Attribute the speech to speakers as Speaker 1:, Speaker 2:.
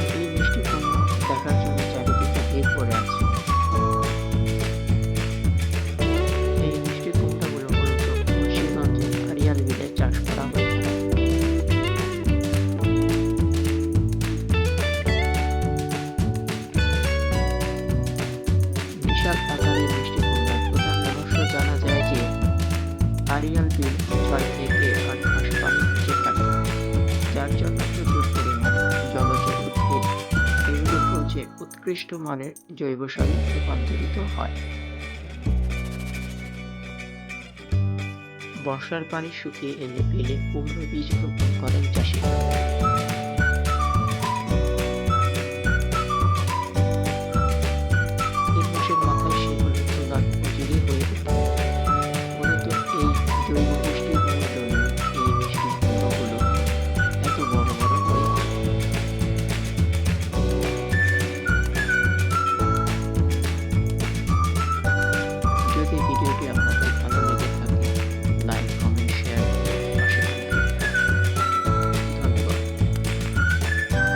Speaker 1: আর মিষ্টি কুমড়ো দেখার জন্য চারিদিকে ভিড় পড়ে আছে। এই মিষ্টি কুমড়াগুলো মূলত মুন্সিগঞ্জের আড়িয়াল বিলে করা বিশাল উৎকৃষ্ট মানের জৈব সারে রূপান্তরিত হয়। বর্ষার পানি শুকিয়ে এনে পেলে কুমড়ো বীজ রোপণ করেন চাষিরা।